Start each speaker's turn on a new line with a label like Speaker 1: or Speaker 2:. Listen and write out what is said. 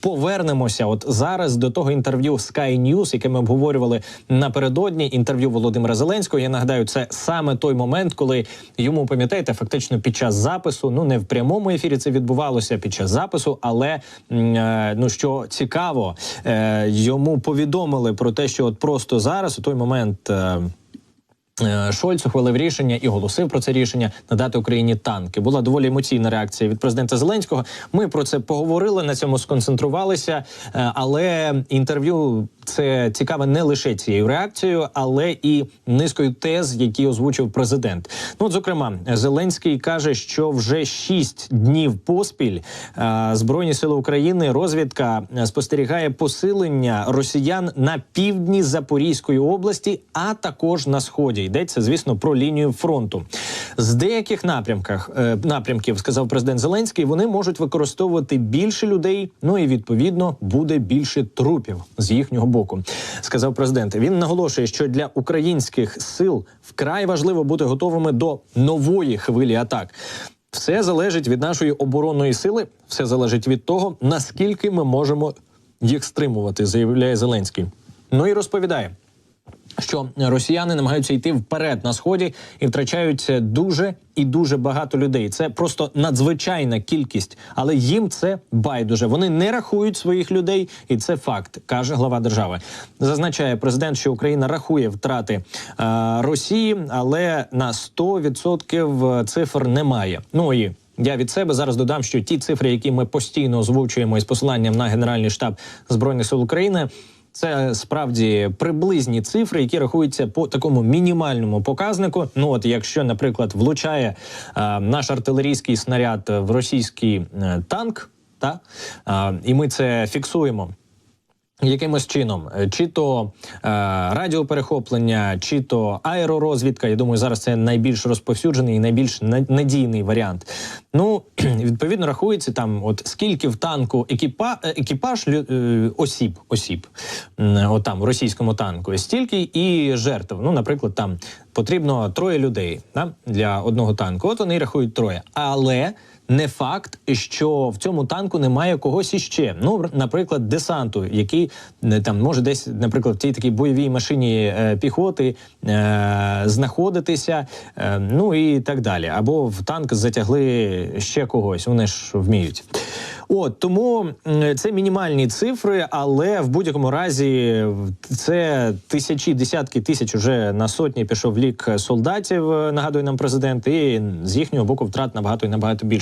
Speaker 1: Повернемося от зараз до того інтерв'ю Sky News, яке ми обговорювали напередодні. Інтерв'ю Володимира Зеленського. Я нагадаю, це саме той момент, коли йому пам'ятаєте, фактично під час запису, ну не в прямому ефірі це відбувалося під час запису, але е, ну що цікаво, е, йому повідомили про те, що от просто зараз у той момент. е, Шольц ухвалив рішення і оголосив про це рішення надати Україні танки. Була доволі емоційна реакція від президента Зеленського. Ми про це поговорили, на цьому сконцентрувалися. Е, Але інтерв'ю це цікаве не лише цією реакцією, але і низкою тез, які озвучив президент. Ну, от, зокрема, Зеленський каже, що вже шість днів поспіль е, збройні сили України розвідка е, спостерігає посилення росіян на півдні Запорізької області, а також на сході. Йдеться, звісно, про лінію фронту. З деяких напрямках е, напрямків сказав президент Зеленський. Вони можуть використовувати більше людей. Ну і відповідно буде більше трупів з їхнього боку. Сказав президент. Він наголошує, що для українських сил вкрай важливо бути готовими до нової хвилі атак. Все залежить від нашої оборонної сили, все залежить від того, наскільки ми можемо їх стримувати, заявляє Зеленський. Ну і розповідає що росіяни намагаються йти вперед на сході і втрачають дуже і дуже багато людей. Це просто надзвичайна кількість, але їм це байдуже. Вони не рахують своїх людей, і це факт, каже глава держави. Зазначає президент, що Україна рахує втрати е, Росії, але на 100% цифр немає. Ну і я від себе зараз додам, що ті цифри, які ми постійно озвучуємо із посиланням на Генеральний штаб збройних сил України. Це справді приблизні цифри, які рахуються по такому мінімальному показнику. Ну от якщо, наприклад, влучає е, наш артилерійський снаряд в російський е, танк, та е, і ми це фіксуємо. Якимось чином, Е, чи то е, радіоперехоплення, чи то аеророзвідка. Я думаю, зараз це найбільш розповсюджений і найбільш на- надійний варіант. Ну відповідно рахується там, от скільки в танку екіпа, е, екіпаж е, осіб, осіб, от там в російському танку, стільки і жертв. Ну, наприклад, там потрібно троє людей да, для одного танку. От вони рахують троє, але не факт, що в цьому танку немає когось іще. Ну, наприклад, десанту, який е, там може десь, наприклад, в цій такій бойовій машині е, піхоти е, знаходитися, е, ну і так далі. Або в танк затягли ще когось. Вони ж вміють. От тому це мінімальні цифри, але в будь-якому разі це тисячі, десятки тисяч уже на сотні пішов лік солдатів. е, Нагадує нам президент, і з їхнього боку втрат набагато і набагато більше.